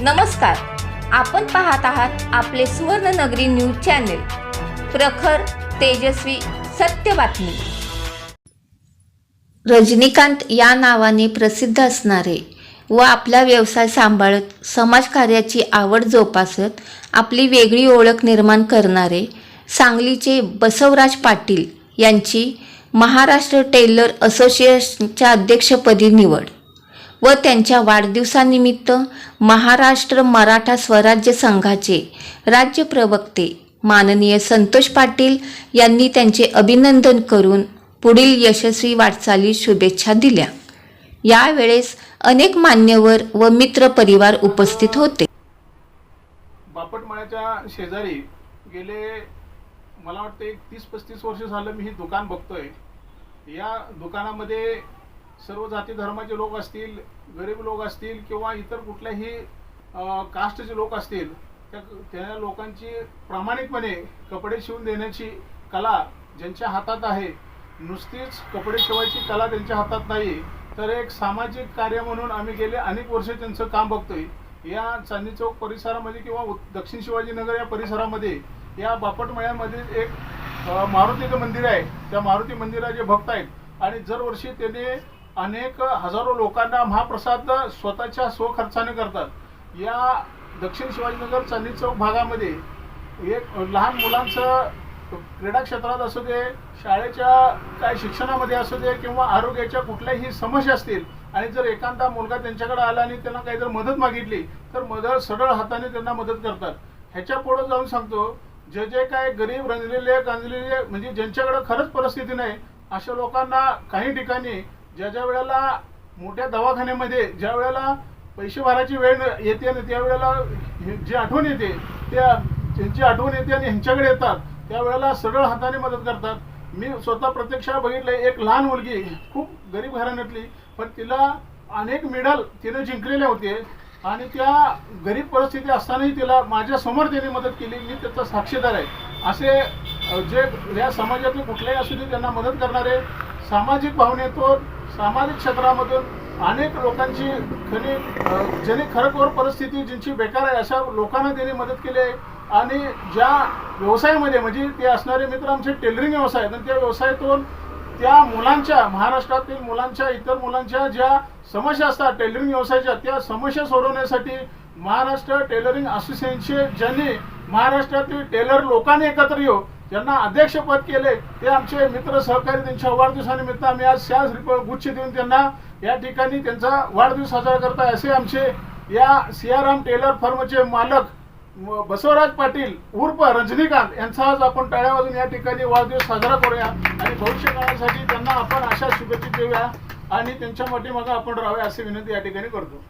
नमस्कार. आपण पाहत आहात आपले सुवर्णनगरी न्यूज चॅनेल. प्रखर तेजस्वी सत्य बातमी. रजनीकांत या नावाने प्रसिद्ध असणारे व आपला व्यवसाय सांभाळत समाजकार्याची आवड जोपासत आपली वेगळी ओळख निर्माण करणारे सांगलीचे बसवराज पाटील यांची महाराष्ट्र टेलर असोसिएशनच्या अध्यक्षपदी निवड. व त्यांच्या वाढदिवसानिमित्त महाराष्ट्र मराठा स्वराज्य संघाचे राज्य प्रवक्ते माननीय संतोष पाटील यांनी त्यांचे अभिनंदन करून पुढील यशस्वी वाटचाली शुभेच्छा दिल्या. यावेळेस अनेक मान्यवर व मित्र परिवार उपस्थित होते. बापटमाळ्याच्या शेजारी गेले मला वाटतं एक तीस पस्तीस वर्ष झालं मी हे दुकान बघतोय. या दुकानामध्ये सर्व जाती धर्माचे लोक असतील गरीब लोक असतील किंवा इतर कुठल्याही कास्टचे लोक असतील त्या त्या लोकांची प्रामाणिकपणे कपडे शिवून देण्याची कला ज्यांच्या हातात आहे नुसतीच कपडे शिवायची कला त्यांच्या हातात नाही तर एक सामाजिक कार्य म्हणून आम्ही गेले अनेक वर्ष त्यांचं काम बघतोय. या चांदणी चौक परिसरामध्ये किंवा दक्षिण शिवाजीनगर या परिसरामध्ये या बापटमळ्यामध्ये एक मारुतीचं मंदिर आहे. त्या मारुती मंदिराचे भक्त आहेत. आणि दरवर्षी त्याने अनेक हजारो लोकांना महाप्रसाद स्वतःच्या स्वखर्चाने करतात. या दक्षिण शिवाजीनगर चांदी चौक भागामध्ये एक लहान मुलांचं क्रीडा क्षेत्रात असू दे शाळेच्या काय शिक्षणामध्ये असू दे किंवा आरोग्याच्या कुठल्याही समस्या असतील आणि जर एखादा मुलगा त्यांच्याकडे आला आणि त्यांना काही जर मदत मागितली तर मदत सरळ हाताने त्यांना मदत करतात. ह्याच्या पुढे जाऊन सांगतो जे जे काय गरीब रंजलेले गांजलेले म्हणजे ज्यांच्याकडे खरंच परिस्थिती नाही अशा लोकांना काही ठिकाणी ज्या ज्या वेळेला मोठ्या दवाखान्यामध्ये ज्या वेळेला पैसे भरायची वेळ येते आणि त्यावेळेला हे- जी आठवण येते त्या त्यांची आठवण येते आणि ह्यांच्याकडे येतात त्यावेळेला सरळ हाताने मदत करतात. मी स्वतः प्रत्यक्ष बघितलं एक लहान मुलगी खूप गरीब घराण्यातली पण तिला अनेक मेडल तिने जिंकलेले होते आणि त्या गरीब परिस्थिती असतानाही तिला माझ्यासमोर त्यांनी मदत केली मी त्याचा साक्षीदार आहे. असे जे या समाजातले कुठल्याही असू दे त्यांना मदत करणारे सामाजिक भावनेतून सामाजिक क्षेत्रामधून अनेक लोकांची खरी ज्यांनी खरोखर परिस्थिती ज्यांची बेकार आहे अशा लोकांना त्यांनी मदत केली आहे. आणि ज्या व्यवसायामध्ये म्हणजे ते असणारे मित्र आमचे टेलरिंग व्यवसाय आहेत आणि त्या व्यवसायातून त्या मुलांच्या महाराष्ट्रातील मुलांच्या इतर मुलांच्या ज्या समस्या असतात टेलरिंग व्यवसायाच्या त्या समस्या सोडवण्यासाठी महाराष्ट्र टेलरिंग असोसिएशनचे ज्यांनी महाराष्ट्रातील टेलर लोकांनी एकत्र येऊ ज्यांना अध्यक्षपद केले ते आमचे मित्र सहकारी त्यांच्या वाढदिवसानिमित्त आम्ही आज शास गुच्छ देऊन त्यांना या ठिकाणी त्यांचा वाढदिवस साजरा करताय असे आमचे या सियाराम टेलर फर्मचे मालक बसवराज पाटील उर्फ रजनीकांत यांचा आज आपण टाळ्या वाजून या ठिकाणी वाढदिवस साजरा करूया आणि भविष्य काळासाठी त्यांना आपण अशा शुभेच्छा देऊया आणि त्यांच्या पाठीमागे आपण राहूया अशी विनंती या ठिकाणी करतो.